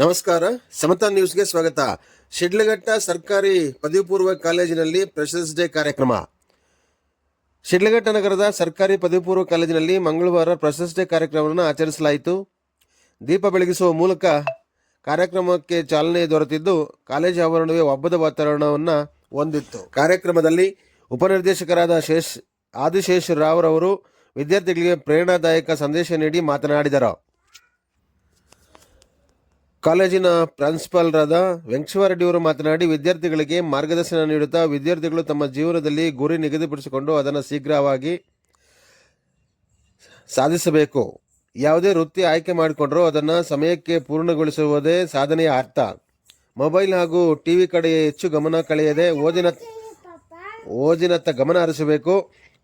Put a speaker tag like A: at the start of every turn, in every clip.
A: ನಮಸ್ಕಾರ. ಸಮತಾ ನ್ಯೂಸ್ಗೆ ಸ್ವಾಗತ. ಶಿಡ್ಲಘಟ್ಟ ಸರ್ಕಾರಿ ಪದವಿ ಪೂರ್ವ ಕಾಲೇಜಿನಲ್ಲಿ ಫ್ರೆಶರ್ಸ್ ಡೇ ಕಾರ್ಯಕ್ರಮ. ಶಿಡ್ಲಘಟ್ಟ ನಗರದ ಸರ್ಕಾರಿ ಪದವಿ ಪೂರ್ವ ಕಾಲೇಜಿನಲ್ಲಿ ಮಂಗಳವಾರ ಫ್ರೆಶರ್ಸ್ ಡೇ ಕಾರ್ಯಕ್ರಮವನ್ನು ಆಚರಿಸಲಾಯಿತು. ದೀಪ ಬೆಳಗಿಸುವ ಮೂಲಕ ಕಾರ್ಯಕ್ರಮಕ್ಕೆ ಚಾಲನೆ ದೊರೆತಿದ್ದು, ಕಾಲೇಜು ಆವರಣವೇ ಹಬ್ಬದ ವಾತಾವರಣವನ್ನು ಹೊಂದಿತ್ತು. ಕಾರ್ಯಕ್ರಮದಲ್ಲಿ ಉಪನಿರ್ದೇಶಕರಾದ ಶೇಷ್, ಆದಿಶೇಷ್ ರಾವ್ರವರು ವಿದ್ಯಾರ್ಥಿಗಳಿಗೆ ಪ್ರೇರಣಾದಾಯಕ ಸಂದೇಶ ನೀಡಿ ಮಾತನಾಡಿದರು. ಕಾಲೇಜಿನ ಪ್ರಾಂಶುಪಾಲರಾದ ವೆಂಕಟೇಶ್ವರರೆಡ್ಡಿಯವರು ಮಾತನಾಡಿ, ವಿದ್ಯಾರ್ಥಿಗಳಿಗೆ ಮಾರ್ಗದರ್ಶನ ನೀಡುತ್ತಾ ವಿದ್ಯಾರ್ಥಿಗಳು ತಮ್ಮ ಜೀವನದಲ್ಲಿ ಗುರಿ ನಿಗದಿಪಡಿಸಿಕೊಂಡು ಅದನ್ನು ಶೀಘ್ರವಾಗಿ ಸಾಧಿಸಬೇಕು. ಯಾವುದೇ ವೃತ್ತಿ ಆಯ್ಕೆ ಮಾಡಿಕೊಂಡರೂ ಅದನ್ನು ಸಮಯಕ್ಕೆ ಪೂರ್ಣಗೊಳಿಸುವುದೇ ಸಾಧನೆಯ ಅರ್ಥ. ಮೊಬೈಲ್ ಹಾಗೂ ಟಿ ವಿ ಕಡೆ ಹೆಚ್ಚು ಗಮನ ಕಳೆಯದೆ ಓದಿನ ಓದಿನತ್ತ ಗಮನ ಹರಿಸಬೇಕು.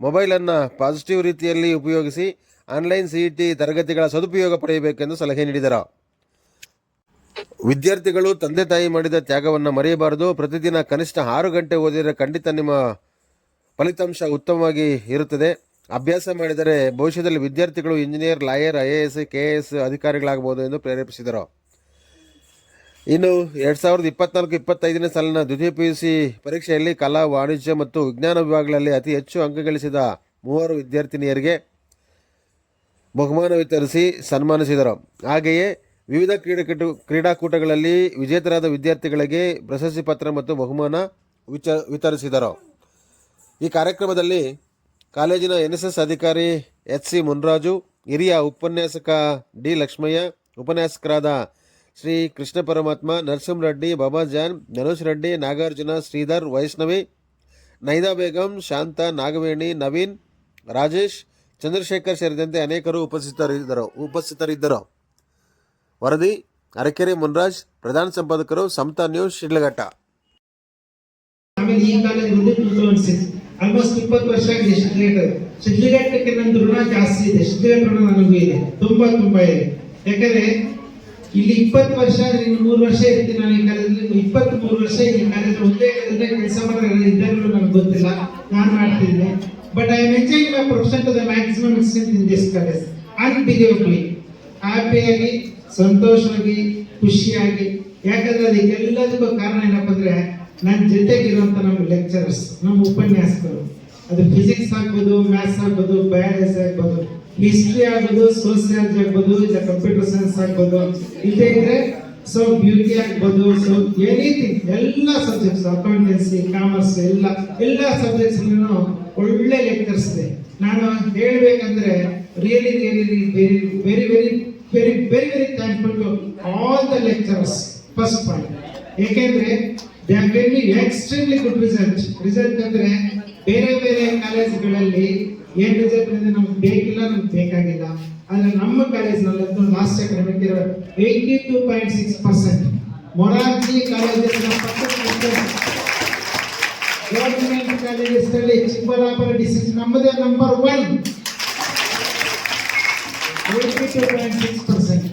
A: ಮೊಬೈಲನ್ನು ಪಾಸಿಟಿವ್ ರೀತಿಯಲ್ಲಿ ಉಪಯೋಗಿಸಿ, ಆನ್ಲೈನ್ ಸಿಇಟಿ ತರಗತಿಗಳ ಸದುಪಯೋಗ ಪಡೆಯಬೇಕೆಂದು ಸಲಹೆ ನೀಡಿದರು. ವಿದ್ಯಾರ್ಥಿಗಳು ತಂದೆ ತಾಯಿ ಮಾಡಿದ ತ್ಯಾಗವನ್ನು ಮರೆಯಬಾರದು. ಪ್ರತಿದಿನ ಕನಿಷ್ಠ ಆರು ಗಂಟೆ ಓದಿದರೆ ಖಂಡಿತ ನಿಮ್ಮ ಫಲಿತಾಂಶ ಉತ್ತಮವಾಗಿ ಇರುತ್ತದೆ. ಅಭ್ಯಾಸ ಮಾಡಿದರೆ ಭವಿಷ್ಯದಲ್ಲಿ ವಿದ್ಯಾರ್ಥಿಗಳು engineer, lawyer, I A S, K S ಅಧಿಕಾರಿಗಳಾಗಬಹುದು ಎಂದು ಪ್ರೇರೇಪಿಸಿದರು. ಇನ್ನು ಎರಡು ಸಾವಿರದ ಇಪ್ಪತ್ನಾಲ್ಕು ಇಪ್ಪತ್ತೈದನೇ ಸಾಲಿನ ದ್ವಿತೀಯ ಪಿ ಯು ಸಿ ಪರೀಕ್ಷೆಯಲ್ಲಿ ಕಲಾ, ವಾಣಿಜ್ಯ ಮತ್ತು ವಿಜ್ಞಾನ ವಿಭಾಗಗಳಲ್ಲಿ ಅತಿ ಹೆಚ್ಚು ಅಂಕ ಗಳಿಸಿದ ಮೂವರು ವಿದ್ಯಾರ್ಥಿನಿಯರಿಗೆ ಬಹುಮಾನ ವಿತರಿಸಿ ಸನ್ಮಾನಿಸಿದರು. ಹಾಗೆಯೇ ವಿವಿಧ ಕ್ರೀಡಾಕೂಟ ಕ್ರೀಡಾಕೂಟಗಳಲ್ಲಿ ವಿಜೇತರಾದ ವಿದ್ಯಾರ್ಥಿಗಳಿಗೆ ಪ್ರಶಸ್ತಿ ಪತ್ರ ಮತ್ತು ಬಹುಮಾನ ವಿಚ ವಿತರಿಸಿದರು. ಈ ಕಾರ್ಯಕ್ರಮದಲ್ಲಿ ಕಾಲೇಜಿನ ಎನ್ ಎಸ್ ಎಸ್ ಅಧಿಕಾರಿ ಎಚ್ ಸಿ ಮುನ್ರಾಜು, ಹಿರಿಯ ಉಪನ್ಯಾಸಕ ಡಿ ಲಕ್ಷ್ಮಯ್ಯ, ಉಪನ್ಯಾಸಕರಾದ ಶ್ರೀ ಕೃಷ್ಣ ಪರಮಾತ್ಮ ನರಸಿಂಹರೆಡ್ಡಿ ಬಾಬಾ ಜಾನ್ ಧನುಷ್ ರೆಡ್ಡಿ, ನಾಗಾರ್ಜುನ, ಶ್ರೀಧರ್, ವೈಷ್ಣವಿ, ನೈದಾ ಬೇಗಂ, ಶಾಂತ, ನಾಗವೇಣಿ, ನವೀನ್, ರಾಜೇಶ್, ಚಂದ್ರಶೇಖರ್ ಸೇರಿದಂತೆ ಅನೇಕರು ಉಪಸ್ಥಿತರಿದ್ದರು ಉಪಸ್ಥಿತರಿದ್ದರು. ವರದಿ, ಅರಕೆರೆ ಮುನ್ರಾಜ್, ಪ್ರಧಾನ ಸಂಪಾದಕರು ಸಮತಾ ನ್ಯೂಸ್, ಶಿಡ್ಲಘಟ್ಟ.
B: ಆಮೇಲೆ ಈ ಆಲ್ಮೋಸ್ಟ್ ಇಪ್ಪತ್ತು ವರ್ಷ ಆಗಿದೆ ಶಿಡ್ಲಘಟ್ಟ. ಶಿಡ್ಲಘಟ್ಟಕ್ಕೆ ನಂದು ಋಣ ಜಾಸ್ತಿ ಇದೆ. ಶಿಡ್ಲಘಟ್ಟ ಋಣ ನನಗೂ ಇದೆ. ತುಂಬಾ ತುಂಬಾ ಇದೆ. ಯಾಕಂದ್ರೆ ಇಲ್ಲಿ ಇಪ್ಪತ್ತು ವರ್ಷ ಇನ್ನು ಮೂರು ವರ್ಷ ಇರ್ತೀನಿ ನಾನು ಈ ಕಾಲೇಜಲ್ಲಿ ಇಪ್ಪತ್ತ್ ಮೂರು ವರ್ಷ ಈ ಕಾಲೇಜ್ ಒಂದೇ ಕಾಲೇಜಲ್ಲಿ ಕೆಲಸ ಮಾಡಿ ಇದ್ದಾಗಲೂ ನನಗೆ ಗೊತ್ತಿಲ್ಲ. ನಾನು ಮಾಡ್ತಿದ್ದೆ. But I enjoying my profession to the maximum extent in this college unbelievably ಹ್ಯಾಪಿಯಾಗಿ ಸಂತೋಷವಾಗಿ, ಖುಷಿಯಾಗಿ. ಯಾಕಂದ್ರೆ ಅದಕ್ಕೆಲ್ಲದಕ್ಕೂ ಕಾರಣ ಏನಪ್ಪ ಅಂದ್ರೆ ನನ್ನ ಜೊತೆಗಿರುವಂತ ನಮ್ಮ ಲೆಕ್ಚರರ್ಸ್ ನಮ್ಮ ಉಪನ್ಯಾಸಕರು. ಅದು ಫಿಸಿಕ್ಸ್ ಆಗ್ಬೋದು ಮ್ಯಾಥ್ಸ್ ಆಗ್ಬೋದು ಬಯಾಲಜಿ ಆಗ್ಬೋದು ಹಿಸ್ಟ್ರಿ ಆಗ್ಬೋದು ಸೋಸಿಯಾಲಜಿ ಆಗ್ಬೋದು, ಇಲ್ಲ ಕಂಪ್ಯೂಟರ್ ಸೈನ್ಸ್ ಆಗ್ಬೋದು. ಇಲ್ಲದೆ ಇದ್ರೆ ಸೊ ಬ್ಯೂಟಿ ಆಗ್ಬೋದು ಸೊ ಎನಿಥಿಂಗ್ ಎಲ್ಲ ಸಬ್ಜೆಕ್ಟ್ಸ್ ಅಕೌಂಟೆನ್ಸಿ ಕಾಮರ್ಸ್ ಎಲ್ಲ ಎಲ್ಲ ಸಬ್ಜೆಕ್ಟ್ಸ್ ಒಳ್ಳೆ ಲೆಕ್ಚರ್ಸ್ ಇದೆ. ನಾನು ಹೇಳಬೇಕಂದ್ರೆ really really very very very very very very thankful to all the lecturers first point ಏಕೆಂದ್ರೆ they are very extremely good result result ಅಂದ್ರೆ ಬೇರೆ ಬೇರೆ ಕಾಲೇಜ್ಗಳಲ್ಲಿ ಏನ್ ರಿಸಲ್ಟ್ ಅಂದ್ರೆ ನಮ್ಗೆ ಬೇಕಿಲ್ಲ, ನಮ್ಗೆ ಬೇಕಾಗಿಲ್ಲ. ಆದ್ರೆ ನಮ್ಮ ಕಾಲೇಜ್ನಲ್ಲಂತೂ ಲಾಸ್ಟ್ ಅಕಾಡೆಮಿಕ್ ಇರೋ eighty two point six percent Morarji colleges government colleges ಅಲ್ಲಿ ಚಿಕ್ಕಬಳ್ಳಾಪುರ ಡಿಸ್ಟ್ರಿಕ್ಟ್ ನಮ್ಮದೇ ನಂಬರ್ ಒನ್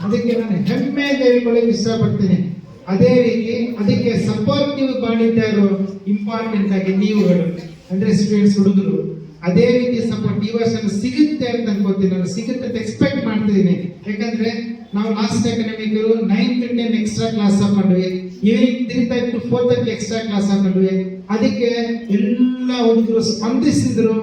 B: ಅದಕ್ಕೆ ನಾನು ಹೆಮ್ಮೆ ಹೇಳಿಕೊಳ್ಳಕ್ಕೆ ಇಷ್ಟಪಡ್ತೀನಿ. ಅದೇ ರೀತಿ ಅದಕ್ಕೆ ಸಪೋರ್ಟಿವ್ ಮಾಡಿದ್ದಾರು ಇಂಪಾರ್ಟೆಂಟ್ ಆಗಿ ನೀವುಗಳು, ಅಂದ್ರೆ ಸ್ಟೂಡೆಂಟ್ಸ್ ಹುಡುಗರು, ಅದೇ ರೀತಿ ಸಪೋರ್ಟ್ ಈ ವರ್ಷ ಸಿಗುತ್ತೆ ಅಂತ ಅನ್ಕೋತೀನಿ ನಾನು ಸಿಗುತ್ತೆ ಅಂತ ಎಕ್ಸ್ಪೆಕ್ಟ್ ಮಾಡ್ತಿದ್ದೀನಿ ಯಾಕಂದ್ರೆ ನಾವು last academic nine to ten extra class ಹಾಕೊಂಡ್ವಿ evening three thirty to four thirty extra class ಹಾಕೊಂಡ್ವಿ ಅದಕ್ಕೆ ಎಲ್ಲ ಹುಡುಗರು ಸ್ಪಂದಿಸಿದ್ರು.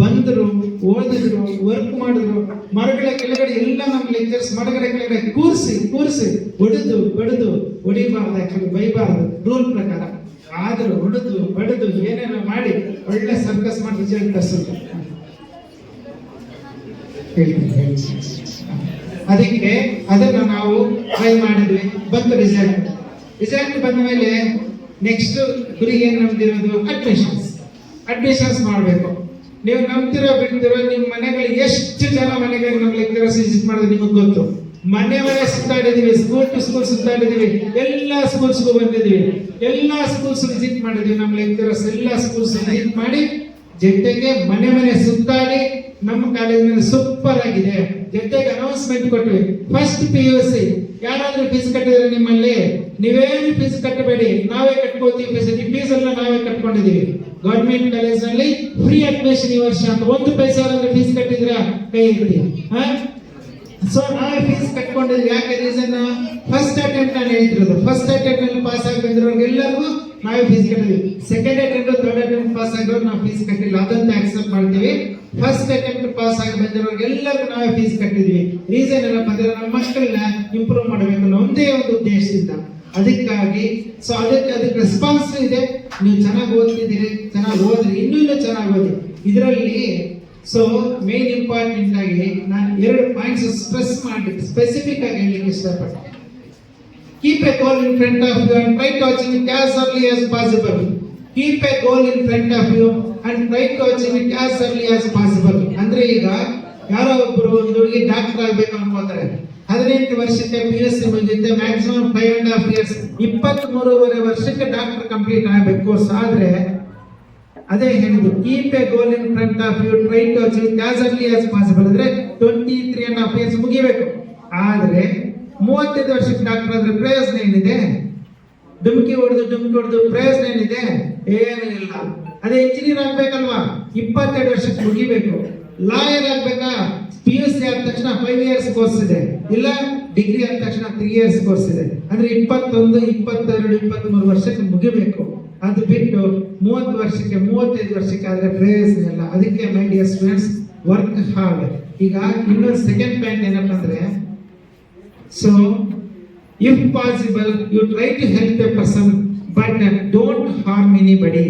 B: ಬಂದರು, ಓದಿದ್ರು ವರ್ಕ್ ಮಾಡಿದ್ರು, ಮರಗಳ ಕೆಳಗಡೆ ಎಲ್ಲ ನಮ್ಮ ಲೆಕ್ಚರ್ಸ್ ಮರಗಳ ಕೆಳಗಡೆ ಕೂರಿಸಿ ಕೂರಿಸಿ ಹೊಡೆದು ಬಡಿದು, ಹೊಡಿಬಾರ್ದು, ಯಾಕಂದ್ರೆ ಬೈಬಾರ್ದು ರೂಲ್ ಪ್ರಕಾರ. ಆದರೂ ಹೊಡೆದು, ಬಡಿದು ಏನೇನೋ ಮಾಡಿ, ಒಳ್ಳೆ ಸರ್ಕಸ್ ಮಾಡಿ ರಿಸಲ್ಟ್. ಅದಕ್ಕೆ ಅದನ್ನು ನಾವು ಟ್ರೈ ಮಾಡಿದ್ವಿ, ಬಂತು ರಿಸಲ್ಟ್ ರಿಸಲ್ಟ್ ಬಂದ ಮೇಲೆ ನೆಕ್ಸ್ಟ್ ಗುರಿ ಏನ್ ನಮ್ದಿರೋದು ಅಡ್ಮಿಷನ್ಸ್ ಅಡ್ಮಿಷನ್ಸ್ ಮಾಡಬೇಕು. ನೀವು ನಂಬ್ತಿರೋ ಬಿಡ್ತಿರೋ ನಿಮ್ಮ ಮನೆಗಳಿಗೆ ಎಷ್ಟು ಜನ ಮನೆಗಳಿಗೆ ನಮ್ಮ ಲೆಕ್ಚರರ್ಸ್ ವಿಸಿಟ್ ಮಾಡಿದ್ರೆ ನಿಮಗೆ ಗೊತ್ತು? ಮನೆ ಮನೆ ಸುತ್ತಾಡಿದೀವಿ ಸ್ಕೂಲ್ ಟು ಸ್ಕೂಲ್ ಸುತ್ತಾಡಿದೀವಿ ಎಲ್ಲ ಸ್ಕೂಲ್ಸ್ಗೂ ಬಂದಿದ್ದೀವಿ. ಎಲ್ಲ ಸ್ಕೂಲ್ಸ್ ವಿಸಿಟ್ ಮಾಡಿದೀವಿ ನಮ್ಮ ಲೆಕ್ಚರರ್ಸ್ ಎಲ್ಲ ಸ್ಕೂಲ್ಸ್ ವಿಸಿಟ್ ಮಾಡಿ, ಜೊತೆಗೆ ಮನೆ ಮನೆ ಸುತ್ತಾಡಿ, ನಮ್ಮ ಕಾಲೇಜಿನಲ್ಲಿ ಸೂಪರ್ ಆಗಿದೆ. ಜೊತೆಗೆ ಅನೌನ್ಸ್ಮೆಂಟ್ ಕೊಟ್ವಿ. ಫಸ್ಟ್ ಪಿ ಯು ಸಿ ಯಾರಾದ್ರೂ ಫೀಸ್ ಕಟ್ಟಿದ್ರೆ ನಿಮ್ಮಲ್ಲಿ, ನೀವೇನು ಫೀಸ್ ಕಟ್ಟಬೇಡಿ, ನಾವೇ ಕಟ್ಕೋತೀವಿ ಫೀಸ್ ಫೀಸ್ ಎಲ್ಲ ನಾವೇ ಕಟ್ಕೊಂಡಿದೀವಿ ಗೌರ್ಮೆಂಟ್ ಕಾಲೇಜ್ನಲ್ಲಿ ಫ್ರೀ ಅಡ್ಮಿಷನ್ ಈ ವರ್ಷ ಅಂತ ಒಂದು ಪೈಸೆ ಫೀಸ್ ಕಟ್ಟಿದ್ರ ಕೈ ಬಿಡಿ ಸೊ ನಾ ಫೀಸ್ ಕಟ್ಕೊಂಡಿದ್ರು ಯಾಕೆ ರೀಸನ್ ಫಸ್ಟ್ ಅಟೆಂಪ್ಟ್ ನಾನು ಹೇಳ್ತಿರೋದು ಫಸ್ಟ್ ಅಟೆಂಪ್ಟ್ನಲ್ಲಿ ಪಾಸ್ ಆಗಿ ಬಂದಿರೋರ್ಗೆ ಎಲ್ಲರಿಗೂ ನಾವೇ fees ಕಟ್ಟಿದ್ವಿ. Second attempt third attempt pass ಆಗಿರೋರು ನಾವು ಫೀಸ್ ಕಟ್ಟಿಲ್ಲ. ಅದಂತ ಆಕ್ಸೆಪ್ಟ್ ಮಾಡ್ತೀವಿ. ಫಸ್ಟ್ ಅಟೆಂಪ್ಟ್ ಪಾಸ್ ಆಗಿ ಬಂದಿರೋರ್ಗೆ ಎಲ್ಲರಿಗೂ ನಾವೇ ಫೀಸ್ ಕಟ್ಟಿದ್ವಿ. ರೀಸನ್ ಏನಪ್ಪ ಅಂದ್ರೆ ನಮ್ಮ ಮಕ್ಕಳನ್ನ ಇಂಪ್ರೂವ್ ಮಾಡಬೇಕು ಅನ್ನೋ ಒಂದೇ ಒಂದು ಉದ್ದೇಶದಿಂದ. ಅದಕ್ಕಾಗಿ ಸೊ ಅದಕ್ಕೆ ಅದಕ್ಕೆ ರೆಸ್ಪಾನ್ಸ್ ಇದೆ. ನೀವು ಚೆನ್ನಾಗಿ ಓದ್ತಿದ್ದೀರಿ, ಚೆನ್ನಾಗಿ ಓದ್ರಿ, ಇನ್ನೂ ಇನ್ನೂ ಚೆನ್ನಾಗಿ ಓದಿ ಇದರಲ್ಲಿ ಸೊ ಮೇನ್ ಇಂಪಾರ್ಟೆಂಟ್ ಆಗಿ ನಾನು ಎರಡು ಪಾಯಿಂಟ್ಸ್ ಸ್ಟ್ರೆಸ್ ಮಾಡಿ ಸ್ಪೆಸಿಫಿಕ್ ಆಗಿ ಹೇಳಲಿಕ್ಕೆ ಇಷ್ಟಪಡ್ತೀನಿ. Keep a goal in front of you and try to achieve it as early as possible keep a goal in front of you and try to achieve it as early as possible ಅಂದ್ರೆ ಈಗ, ಯಾರೋ ಒಬ್ಬರು ಒಂದು ಹುಡುಗಿ doctor ಆಗ್ಬೇಕು ಅನ್ಕೋತಾರೆ ಹದಿನೆಂಟು ವರ್ಷಕ್ಕೆ ಪಿ ಎಸ್ ಸಿ ಬಂದಿದ್ದೆ maximum five and half years ಇಪ್ಪತ್ತ್ ಮೂರುವರೆ ವರ್ಷಕ್ಕೆ ಡಾಕ್ಟರ್ ಕಂಪ್ಲೀಟ್ ಆಗಬೇಕು ಕೋರ್ಸ್ ಆದ್ರೆ, ಅದೇ ಹೇಳಿದ್ದು keep a goal in front of you try to achieve as early as possible ಅಂದ್ರೆ twenty three and half years ಮುಗಿಬೇಕು. ಆದ್ರೆ, ಮೂವತ್ತೈದು ವರ್ಷಕ್ಕೆ ಡಾಕ್ಟರ್ ಆದ್ರೆ ಪ್ರಯೋಜನ ಏನಿದೆ? ಡುಮ್ಕಿ ಹೊಡೆದು ಡುಮ್ಕಿ ಹೊಡೆದು ಪ್ರಯೋಜನ ಏನಿದೆ? ಏನೂ ಇಲ್ಲ ಅದೇ ಇಂಜಿನಿಯರ್ ಆಗ್ಬೇಕಲ್ವಾ? ಇಪ್ಪತ್ತೆರಡು ವರ್ಷಕ್ಕೆ ಮುಗಿಬೇಕು. ಲಾಯರ್ ಆಗ್ಬೇಕಾ? ಪಿ ಯು ಸಿ ಆದ ತಕ್ಷಣ ಫೈವ್ ಇಯರ್ಸ್ ಕೋರ್ಸ್ ಇದೆ? ಇಲ್ಲ ಡಿಗ್ರಿ ಆದ ತಕ್ಷಣ ತ್ರೀ ಇಯರ್ಸ್ ಕೋರ್ಸ್ ಇದೆ. ಅಂದ್ರೆ ಇಪ್ಪತ್ತೊಂದು, ಇಪ್ಪತ್ತೆರಡು, ಇಪ್ಪತ್ಮೂರು ವರ್ಷಕ್ಕೆ ಮುಗಿಬೇಕು. ಅದು ಬಿಟ್ಟು ಮೂವತ್ತು ವರ್ಷಕ್ಕೆ, ಮೂವತ್ತೈದು ವರ್ಷಕ್ಕೆ ಆದ್ರೆ ಪ್ರಯೋಜನ ಇಲ್ಲ. ಅದಕ್ಕೆ my dear students work hard ಈಗ ಇನ್ನೊಂದು ಸೆಕೆಂಡ್ ಪಾಯಿಂಟ್ ಏನಪ್ಪ ಅಂದ್ರೆ so if possible you try to help a person but don't harm anybody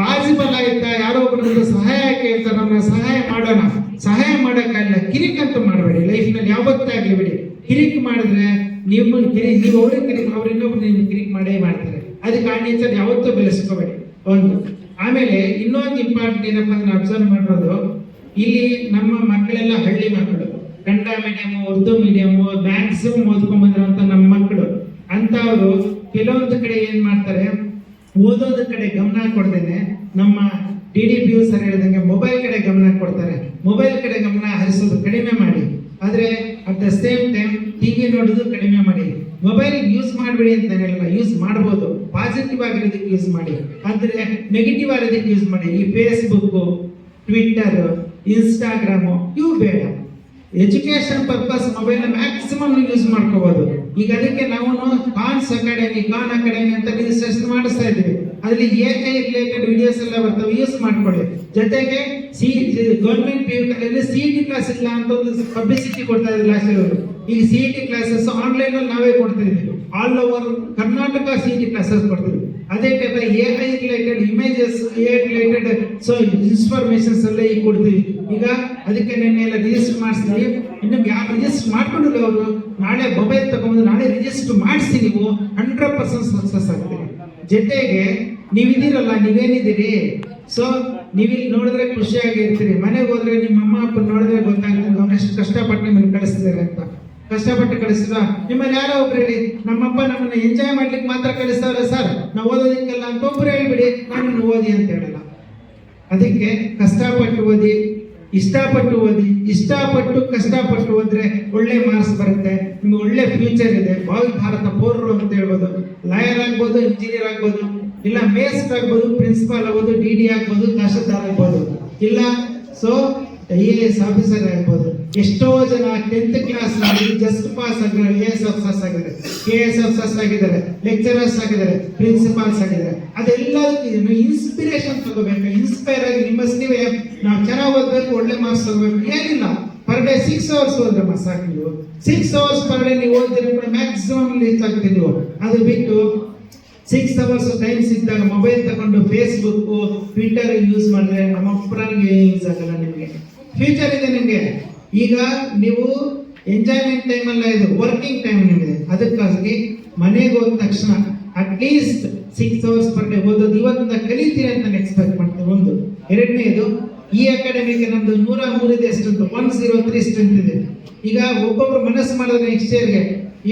B: possible ಆಯ್ತಾ? ಯಾರೋ ಒಬ್ಬರು ಸಹಾಯ ಕೇಳ್ತಾರೆ ನಮ್ಮ ಸಹಾಯ ಮಾಡೋಣ. ಸಹಾಯ ಮಾಡೋಕ್ಕಾಗಲ್ಲ ಕಿರಿಕ್ ಅಂತ ಮಾಡಬೇಡಿ ಲೈಫ್ನಲ್ಲಿ ಯಾವತ್ತಾಗ್ಲಿ ಬಿಡಿ. ಕಿರಿಕ್ ಮಾಡಿದ್ರೆ ನಿಮ್ಮನ್ನ ಕಿರಿ ನೀವು ಅವ್ರಿಗೆ ಕಿರಿಕ್ ಅವ್ರು ಇನ್ನೊಬ್ರು ನೀವು ಕಿರಿಕ್ ಮಾಡೇ ಮಾಡ್ತಾರೆ. ಅದಕ್ಕೆ ಆ ನೇಚರ್ ಯಾವತ್ತೂ ಬೆಳೆಸ್ಕೋಬೇಡಿ. ಒಂದು. ಆಮೇಲೆ ಇನ್ನೊಂದು ಇಂಪಾರ್ಟೆಂಟ್ ಏನಪ್ಪ ಅಂದ್ರೆ ಅಬ್ಸರ್ವ್ ಮಾಡೋದು ಇಲ್ಲಿ ನಮ್ಮ ಮಕ್ಕಳೆಲ್ಲ ಹಳ್ಳಿ ಮಕ್ಕಳು. Kannada medium Urdu medium maximum ಓದ್ಕೊಂಡ್ ಬಂದಿರುವಂತ ನಮ್ಮ ಮಕ್ಕಳು. ಅಂತವರು ಕೆಲವೊಂದು ಕಡೆ ಏನು ಮಾಡ್ತಾರೆ ಓದೋದ್ರ ಕಡೆ ಗಮನ ಕೊಡ್ದೇನೆ ನಮ್ಮ D D P U sir ಹೇಳಿದಂಗೆ ಮೊಬೈಲ್ ಕಡೆ ಗಮನ ಕೊಡ್ತಾರೆ. ಮೊಬೈಲ್ ಕಡೆ ಗಮನ ಹರಿಸೋದು ಕಡಿಮೆ ಮಾಡಿ. ಆದ್ರೆ at the same time TV ನೋಡೋದು ಕಡಿಮೆ ಮಾಡಿ. ಮೊಬೈಲ್ ಯೂಸ್ ಮಾಡಬೇಡಿ ಅಂತ ನಾನು ಹೇಳಲ್ಲ ಯೂಸ್ ಮಾಡ್ಬೋದು. ಪಾಸಿಟಿವ್ ಆಗಿರೋದಕ್ಕೆ ಯೂಸ್ ಮಾಡಿ. ಆದ್ರೆ ನೆಗೆಟಿವ್ ಆಗಿರೋದಕ್ಕೆ ಯೂಸ್ ಮಾಡಿ. ಈ ಫೇಸ್ಬುಕ್ ಟ್ವಿಟ್ಟರು ಇನ್ಸ್ಟಾಗ್ರಾಮು ಇವು ಬೇಡ. Education purpose mobile maximum use ಮಾಡ್ಕೋಬಹುದು ಈಗ ಅದಕ್ಕೆ ನಾವು ಕಾನ್ಸ್ ಅಕಾಡೆಮಿ ಕಾನ್ ಅಕಾಡೆಮಿ ಅಂತ ರಿಜಿಸ್ಟ್ರೇಷನ್ ಮಾಡಿಸ್ತಾ ಇದ್ದೀವಿ. ಅದರಲ್ಲಿ ಎ ರಿಲೇಟೆಡ್ ವಿಡಿಯೋಸ್ ಎಲ್ಲ ಬರ್ತವೆ ಯೂಸ್ ಮಾಡ್ಕೊಳ್ಳಿ. ಜೊತೆಗೆ ಸಿ ಗೌರ್ಮೆಂಟ್ ಪಿ ಯು ಕಾಲೇಜಲ್ಲಿ ಸಿ ಇ ಟಿ ಕ್ಲಾಸ್ ಇಲ್ಲ ಅಂತ ಒಂದು ಪಬ್ಲಿಸಿಟಿ ಕೊಡ್ತಾ ಇದ್ರು ಲಾಸ್ಟ್ ಈಗ ಸಿ ಟಿ ಕ್ಲಾಸಸ್ ಆನ್ಲೈನ್ ಅಲ್ಲಿ ನಾವೇ ಕೊಡ್ತಾ ಇದ್ದೀವಿ. All over Karnataka C E T classes ಕೊಡ್ತೀವಿ ಅದೇ type A I related images A related so informations ಎಲ್ಲ ಈಗ ಕೊಡ್ತೀವಿ. ಈಗ ಅದಕ್ಕೆ ನಿನ್ನೆ ಎಲ್ಲ ರಿಜಿಸ್ಟರ್ ಮಾಡಿಸ್ತೀವಿ ಇನ್ನು ಯಾರು ರಿಜಿಸ್ಟರ್ ಮಾಡ್ಕೊಂಡಿಲ್ಲ ಅವರು, ನಾಳೆ ಮೊಬೈಲ್ ತಗೊಂಡು ನಾಳೆ ರಿಜಿಸ್ಟರ್ ಮಾಡಿಸಿ ನೀವು ಹಂಡ್ರೆಡ್ ಪರ್ಸೆಂಟ್ ಸಕ್ಸಸ್ ಆಗ್ತೀವಿ ಜೊತೆಗೆ ನೀವಿದ್ದೀರಲ್ಲ, ನೀವೇನಿದ್ದೀರಿ? ಸೊ ನೀವಿಲ್ಲಿ ನೋಡಿದ್ರೆ ಖುಷಿಯಾಗಿರ್ತೀರಿ. ಮನೆಗೆ ಹೋದ್ರೆ ನಿಮ್ಮ ಅಮ್ಮ ಅಪ್ಪ ನೋಡಿದ್ರೆ ಗೊತ್ತಾಗ್ತದೆ ಅವ್ರು ಎಷ್ಟು ಕಷ್ಟಪಟ್ಟು ನಿಮ್ಮನ್ನು ಕಳಿಸ್ತಿದ್ದಾರೆ ಅಂತ. ಕಷ್ಟಪಟ್ಟು ಕಳಿಸಿದ. ನಿಮ್ಮಲ್ಲಿ ಯಾರೋ ಒಬ್ರು ಹೇಳಿ ನಮ್ಮಪ್ಪ ನಮ್ಮನ್ನ ಎಂಜಾಯ್ ಮಾಡ್ಲಿಕ್ಕೆ ಮಾತ್ರ ಕಳಿಸ್ತಾವ್ರೆ ಸರ್. ನಾವು ಓದೋದಕ್ಕೆಲ್ಲ ಅಂತ ಒಬ್ರು ಹೇಳ್ಬಿಡಿ ನಾನು ಓದಿ ಅಂತ ಹೇಳಲ್ಲ. ಅದಕ್ಕೆ ಕಷ್ಟಪಟ್ಟು ಓದಿ, ಇಷ್ಟಪಟ್ಟು ಓದಿ, ಇಷ್ಟಪಟ್ಟು ಕಷ್ಟಪಟ್ಟು ಹೋದ್ರೆ ಒಳ್ಳೆ ಮಾರ್ಕ್ಸ್ ಬರುತ್ತೆ. ನಿಮ್ಗೆ ಒಳ್ಳೆ ಫ್ಯೂಚರ್ ಇದೆ. ಭಾವಿ ಭಾರತ ಪೌರರು ಅಂತ ಹೇಳ್ಬೋದು. ಲಾಯರ್ ಆಗ್ಬೋದು ಇಂಜಿನಿಯರ್ ಆಗ್ಬೋದು, ಇಲ್ಲ ಮೇಸ್ಟ್ ಆಗ್ಬೋದು ಪ್ರಿನ್ಸಿಪಾಲ್ ಆಗ್ಬೋದು ಡಿ ಡಿ ಆಗ್ಬೋದು, ತಹಶೀಲ್ದಾರ್ ಆಗ್ಬೋದು. ಇಲ್ಲ. So I A S officer ಆಗ್ಬೋದು. ಎಷ್ಟೋ ಜನ ಟೆಂತ್ ಕ್ಲಾಸ್ ಜಸ್ಟ್ ಪಾಸ್ ಆಗಿದ್ದಾರೆ. ಎ ಎಸ್ ಆಫೀಸರ್ಸ್ ಆಗಿದ್ದಾರೆ. ಕೆ ಎಸ್ ಆಫೀಸರ್ಸ್ ಆಗಿದ್ದಾರೆ. ಲೆಕ್ಚರರ್ಸ್ ಆಗಿದ್ದಾರೆ. ಪ್ರಿನ್ಸಿಪಾಲ್ಸ್ ಆಗಿದ್ದಾರೆ. ಅದೆಲ್ಲದಕ್ಕೂ ಇನ್ಸ್ಪಿರೇಷನ್ ತಗೋಬೇಕು? ಇನ್ಸ್ಪೈರ್ ಆಗಿ ನಿಮ್ಮ ನೀವೇ ನಾವು ಚೆನ್ನಾಗಿ ಓದ್ಬೇಕು ಒಳ್ಳೆ ಮಾರ್ಕ್ಸ್ ತಗೋಬೇಕು. ಏನಿಲ್ಲ. ಪರ್ ಡೇ ಸಿಕ್ಸ್ ಅವರ್ಸ್ ಓದ್ರೆ ಮಾರ್ಕ್ಸ್ ಸಾಕು ನೀವು ಸಿಕ್ಸ್ ಅವರ್ಸ್ ಪರ್ ಡೇ ನೀವು ಓದಿದ್ರೆ ಮ್ಯಾಕ್ಸಿಮಮ್ ರೀಚ್ ಆಗ್ತೀವಿ ನೀವು. ಅದು ಬಿಟ್ಟು ಸಿಕ್ಸ್ ಅವರ್ಸ್ ಟೈಮ್ ಸಿಕ್ಕಿದಾಗ ಮೊಬೈಲ್ ತಗೊಂಡು ಫೇಸ್ಬುಕ್ ಟ್ವಿಟರ್ ಯೂಸ್ ಮಾಡಿದ್ರೆ ನಮ್ಮ ಅಪ್ಪನಿಗೆ ಯೂಸ್ ಆಗಲ್ಲ ನಿಮಗೆ? ಫ್ಯೂಚರ್ ಇದೆ ನಿಮಗೆ. ಈಗ ನೀವು ಎಂಜಾಯ್ಮೆಂಟ್ ಟೈಮ್ ಅಲ್ಲ ಇದು ವರ್ಕಿಂಗ್ ಟೈಮ್ ನಿಮಗೆ. ಅದಕ್ಕಾಗಿ ಮನೆಗೆ ಹೋದ ತಕ್ಷಣ at least six hours per day ಓದೋದು ಇವತ್ತಿಂದ ಕಲಿತೀರಿ ಅಂತ ಎಕ್ಸ್ಪೆಕ್ಟ್ ಮಾಡ್ತೀವಿ ಒಂದು. ಎರಡನೇದು ಈ ಅಕಾಡೆಮಿಗೆ ನಮ್ದು ನೂರ ಮೂರಿದೆ strength one zero three strength ಇದೆ ಈಗ ಒಬ್ಬೊಬ್ರು ಮನಸ್ಸು ಮಾಡಿದ್ರೆ ನೆಕ್ಸ್ಟ್ ಇಯರ್ಗೆ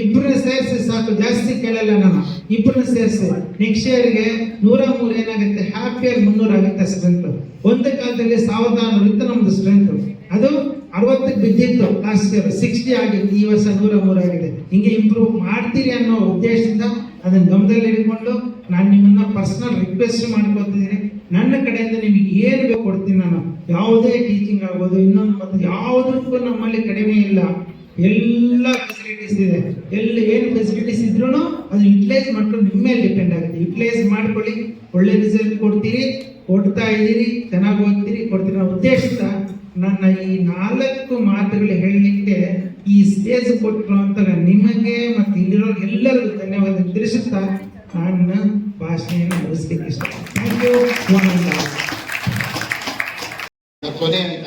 B: ಇಬ್ಬರನ್ನ ಸೇರಿಸಿ ಸಾಕು, ಜಾಸ್ತಿ ಕೇಳಲ್ಲ ನಾನು ಇಬ್ಬರನ್ನ ಸೇರಿಸಿ. ನೆಕ್ಸ್ಟ್ ಇಯರ್ಗೆ ನೂರ ಮೂರು ಏನಾಗುತ್ತೆ? ಹಾಫ್ ಇಯರ್ ಮುನ್ನೂರ ಆಗುತ್ತೆ ಸ್ಟ್ರೆಂತ್ ಒಂದು ಕಾಲದಲ್ಲಿ ಸಾವಿರದ ಆರುನೂರು ಇತ್ತು ನಮ್ದು ಸ್ಟ್ರೆಂತ್ ಅದು ಅರವತ್ತಕ್ಕೆ ಬಿದ್ದಿತ್ತು ಲಾಸ್ಟ್ ಇಯರ್ ಸಿಕ್ಸ್ಟಿ ಆಗಿತ್ತು. ಈ ವರ್ಷ ನೂರ ಮೂರು ಆಗಿದೆ. ಹಿಂಗೆ ಇಂಪ್ರೂವ್ ಮಾಡ್ತೀರಿ ಅನ್ನೋ ಉದ್ದೇಶದಿಂದ ಅದನ್ನ ಗಮನದಲ್ಲಿ ಇಟ್ಕೊಂಡು ನಾನು ನಿಮ್ಮನ್ನ ಪರ್ಸನಲ್ ರಿಕ್ವೆಸ್ಟ್ ಮಾಡ್ಕೊತಿದ್ದೀನಿ. ನನ್ನ ಕಡೆಯಿಂದ ನಿಮಗೆ ಏನು ಬೇಕು ಕೊಡ್ತೀನಿ ನಾನು. ಯಾವುದೇ ಟೀಚಿಂಗ್ ಆಗ್ಬೋದು, ಇನ್ನೊಂದು ಮತ್ತು ಯಾವುದಕ್ಕೂ ನಮ್ಮಲ್ಲಿ ಕಡಿಮೆ ಇಲ್ಲ. ಎಲ್ಲ ಫೆಸಿಲಿಟೀಸ್ ಇದೆ. ಎಲ್ಲಿ ಏನು ಫೆಸಿಲಿಟೀಸ್ ಇದ್ರೂ ಅದು ಯುಟಿಲೈಸ್ ಮಾಡ್ಕೊಂಡು ನಿಮ್ಮ ಮೇಲೆ ಡಿಪೆಂಡ್ ಆಗುತ್ತೆ. ಯುಟಿಲೈಸ್ ಮಾಡ್ಕೊಳ್ಳಿ, ಒಳ್ಳೆ ರಿಸಲ್ಟ್ ಕೊಡ್ತೀರಿ, ಕೊಡ್ತಾ ಇದ್ದೀರಿ, ಚೆನ್ನಾಗಿ ಓದ್ತೀರಿ, ಕೊಡ್ತೀರಿ ಅನ್ನೋ ಉದ್ದೇಶದ ನನ್ನ ಈ ನಾಲ್ಕು ಮಾತುಗಳು ಹೇಳಲಿಕ್ಕೆ ಈ ಸ್ಟೇಜ್ ಕೊಟ್ಟಿರುವಂತ ನಿಮಗೆ ಮತ್ತು ಇಲ್ಲಿರೋ ಎಲ್ಲರಿಗೂ ಧನ್ಯವಾದ ತಿಳಿಸುತ್ತಾ ನನ್ನ ಭಾಷಣೆಯನ್ನು ಮುಗಿಸ್ಲಿಕ್ಕೆ ಇಷ್ಟ ಥ್ಯಾಂಕ್ ಯು
C: ಕೊನೆ ಅಂತ.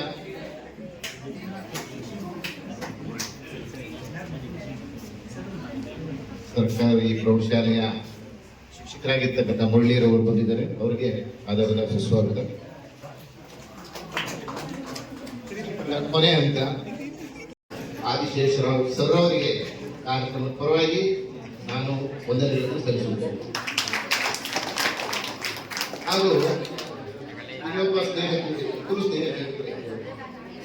C: ಸರ್ಕಾರಿ ಪ್ರೌಢಶಾಲೆಯ ಶಿಕ್ಷಕರಾಗಿರ್ತಕ್ಕಂಥ ಮುರಳೀರವರು ಬಂದಿದ್ದಾರೆ. ಅವರಿಗೆ ಆಧಾರದ ಸುಸ್ವಾಗತ. ಕೊನೆ ಅಂತ ಆದಿಶೇಷರಾವ್ ಸರ್ ಅವರಿಗೆ ಕಾರ್ಯಕ್ರಮದ ಪರವಾಗಿ ನಾನು ವಂದನೆಗಳನ್ನು ಸಲ್ಲಿಸುತ್ತೇನೆ. ಹಾಗೂ ಇನ್ನೊಬ್ಬ ಸ್ನೇಹಿತರು ಗುರು ಸ್ನೇಹಿತರು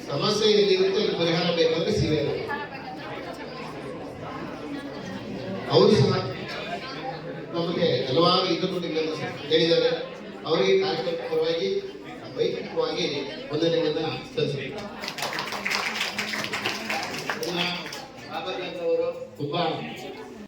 C: ಸಮಸ್ಯೆ ಎಲ್ಲಿರುತ್ತೆ ಅಲ್ಲಿ ಪರಿಹಾರ ಬೇಕಂದ್ರೆ ಸಿಗೇ ಅವರು ಸಹ ನಮಗೆ ಹಲವಾರು ಇದ್ದುಕೊಂಡಿಗಳನ್ನು ಹೇಳಿದ್ದಾರೆ ಅವರಿಗೆ ಕಾರ್ಯಕ್ರಮದ ಪರವಾಗಿ, ವೈಯಕ್ತಿಕವಾಗಿ ವಂದನೆಗಳನ್ನ ಸಲ್ಲಿಸಬೇಕು ಬಾಬಾ ಅವರು ತುಂಬಾ